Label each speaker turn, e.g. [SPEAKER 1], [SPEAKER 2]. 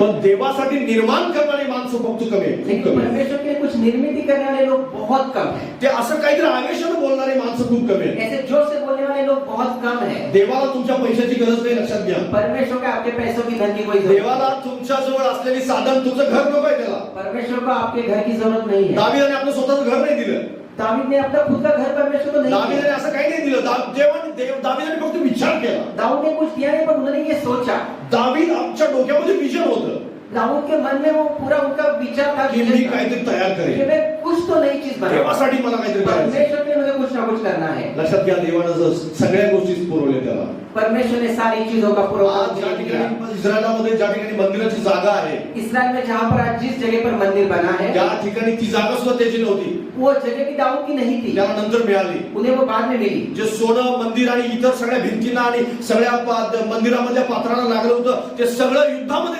[SPEAKER 1] पण देवासाठी निर्माण करणारी माणसं फक्त कमी खूप आहेत.
[SPEAKER 2] परमेश्वर के कुछ निर्मित लोग बहुत कम है।
[SPEAKER 1] ते असं काहीतरी आवेशानं बोलणारे माणसं खूप कमी आहेत.
[SPEAKER 2] ऐसे जोर से बोलने वाले लोग बहुत कम है।
[SPEAKER 1] देवाला तुमच्या पैशाची गरज नाही लक्षात घ्या.
[SPEAKER 2] परमेश्वर को आपके पैसों की धन की कोई
[SPEAKER 1] देवाला तुमच्या जवळ असलेली साधन तुमचं घर नको आहे त्याला.
[SPEAKER 2] परमेश्वर को आपके घर की जरूरत नहीं है।
[SPEAKER 1] दाविदाने आपलं स्वतःचं घर नाही दिलं.
[SPEAKER 2] दावीद ने अपना खुद का घर परमेश्वर को नहीं
[SPEAKER 1] दाविदाने असं काही नाही दिलं. दा- देवाने देव दाविदाने फक्त विचार केला.
[SPEAKER 2] दाऊद ने कुछ दिया नहीं पर उन्होंने ये सोचा।
[SPEAKER 1] दावीद आमच्या डोक्यामध्ये विजन होतं.
[SPEAKER 2] दाऊद के मन में वो पूरा उनका विचार था
[SPEAKER 1] की मी काहीतरी तयार
[SPEAKER 2] कि
[SPEAKER 1] करेन
[SPEAKER 2] मैं कुछ तो नई चीज बनाऊं।
[SPEAKER 1] देवासाठी मला काहीतरी करायचं
[SPEAKER 2] परमेश्वर करना है।
[SPEAKER 1] लक्षात घ्या देवानं सगळ्या गोष्टी पुरवल्या त्याला.
[SPEAKER 2] परमेश्वर ने सारी चीजों का
[SPEAKER 1] आज ज्या ठिकाणी इस्रायलामध्ये ज्या ठिकाणी मंदिराची जागा आहे
[SPEAKER 2] इसराइल में जहाँ पर आज जिस जगह पर मंदिर बना है
[SPEAKER 1] त्या ठिकाणी ती जागा सुद्धा त्याची नव्हती
[SPEAKER 2] वो जगह भी दाऊद की नहीं थी।
[SPEAKER 1] त्याला नंतर मिळाली.
[SPEAKER 2] उन्हें वो बाद में मिली।
[SPEAKER 1] जे सोनं मंदिर आणि इतर सगळ्या भिंतींना आणि सगळ्या पा- मंदिरामधल्या पात्रांना लागलं होतं ते सगळं युद्धामध्ये